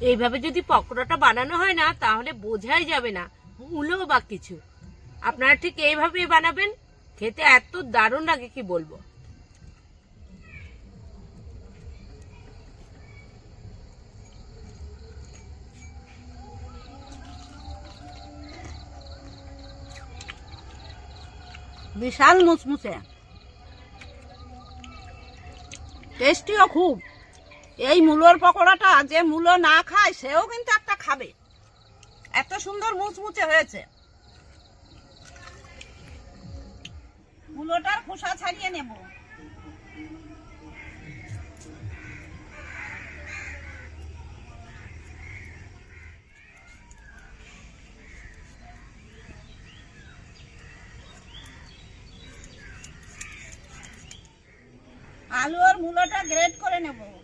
এইভাবে যদি পকোড়াটা বানানো হয় না, তাহলে বোঝাই যাবে না। মূলো বা কিছু। আপনারা ঠিক এইভাবেই বানাবেন। খেতে এত দারুণ লাগে, কি বলব? বিশাল মুচমুচে। টেস্টিও খুব। এই মূলোর পকোড়াটা যে মূলো না খায়, সেও কিন্তু একটা খাবে। এত সুন্দর মুচমুচে হয়েছে। মূলোটার খোসা ছাড়িয়ে নেব। আলু আর মূলোটা গ্রেট করে নেব।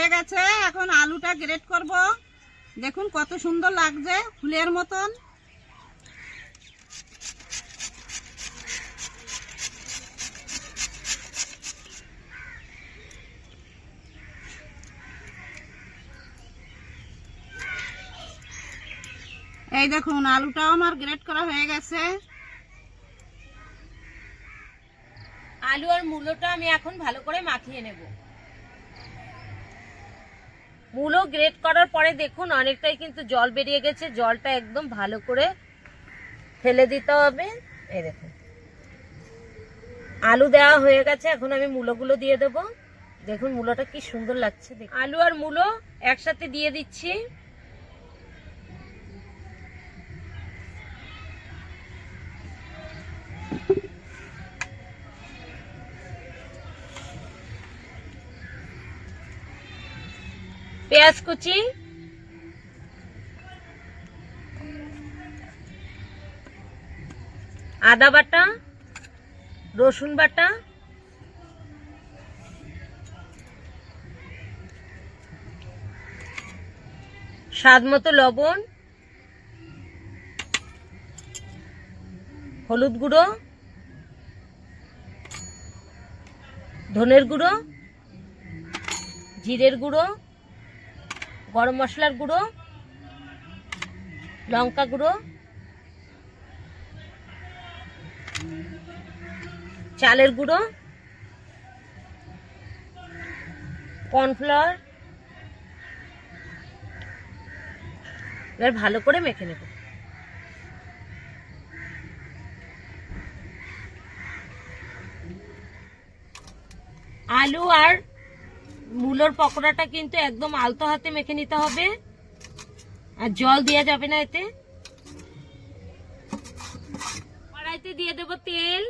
হয়ে গেছে। এখন আলুটা গ্রেট করব। দেখুন কত সুন্দর লাগছে ফুলের মতন। এই দেখুন, আলুটাও আমার গ্রেট করা হয়ে গেছে। আলু আর মূলোটা আমি এখন ভালো করে মাখিয়ে নেব। মূলো গ্রেট করার পরে দেখুন, অনেকটাই কিন্তু জল বেরিয়ে গেছে। জলটা একদম ভালো করে ফেলে দিতে হবে। এই দেখুন। আলু দেওয়া হয়ে গেছে, এখন আমি মূলোগুলো দিয়ে দেব। দেখুন মূলোটা কি সুন্দর লাগছে। আলু আর মূলো একসাথে দিয়ে দিচ্ছি। পেঁয়াজ কুচি, আদা বাটা, রসুন বাটা, স্বাদ মতো লবণ, হলুদ গুঁড়ো, ধনের গুঁড়ো, জিরের গুঁড়ো গরম মশলার গুঁড়ো, লঙ্কা গুঁড়ো, চালের গুঁড়ো, কর্নফ্লাওয়ার, এবার ভালো করে মেখে নেব। আলু আর মূলোর পকোড়াটা কিন্তু একদম আলতো হাতে মেখে নিতে হবে। আর জল দেওয়া যাবে না এতে। কড়াইতে দিয়ে দেবো তেল।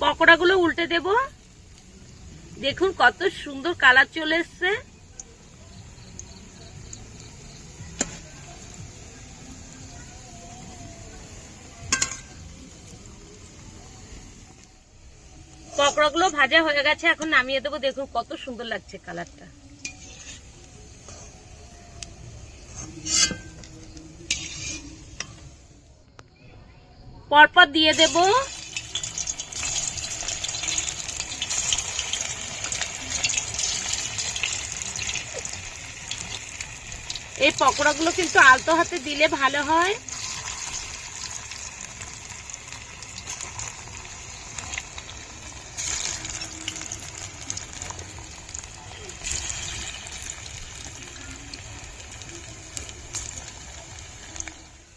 পকোড়াগুলো উল্টে দেব। দেখুন কত সুন্দর কালার চলে এসছে। পকোড়াগুলো ভাজা হয়ে গেছে, এখন নামিয়ে দেবো। দেখুন কত সুন্দর লাগছে কালারটা। পরপর দিয়ে দেবো। এই পকোড়াগুলো কিন্তু আলতো হাতে দিলে ভালো হয়।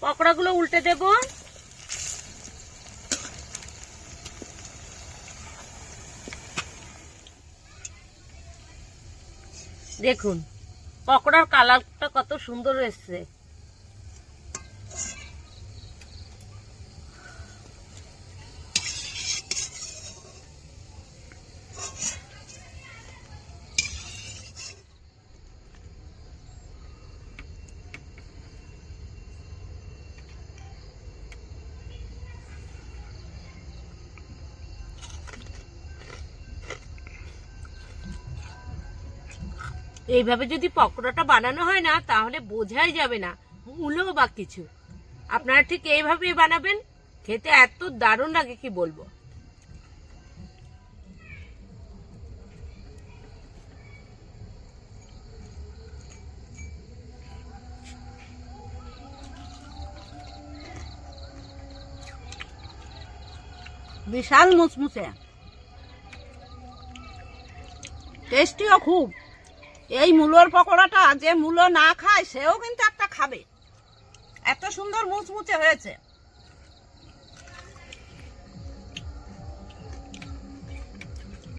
পকোড়াগুলো উল্টে দেব। দেখুন পকোড়ার কালারটা কত সুন্দর এসছে। এইভাবে যদি পকোড়াটা বানানো হয় না, তাহলে বোঝাই যাবে না। মূলো বা কিছু। আপনারা ঠিক এইভাবেই বানাবেন। খেতে এত দারুণ লাগে, কি বলব? বিশাল মুচমুচে। টেস্টিও খুব। এই মূলোর পকোড়াটা যে মূলো না খায়, সেও কিন্তু একটা খাবে। এত সুন্দর মুচমুচে হয়েছে।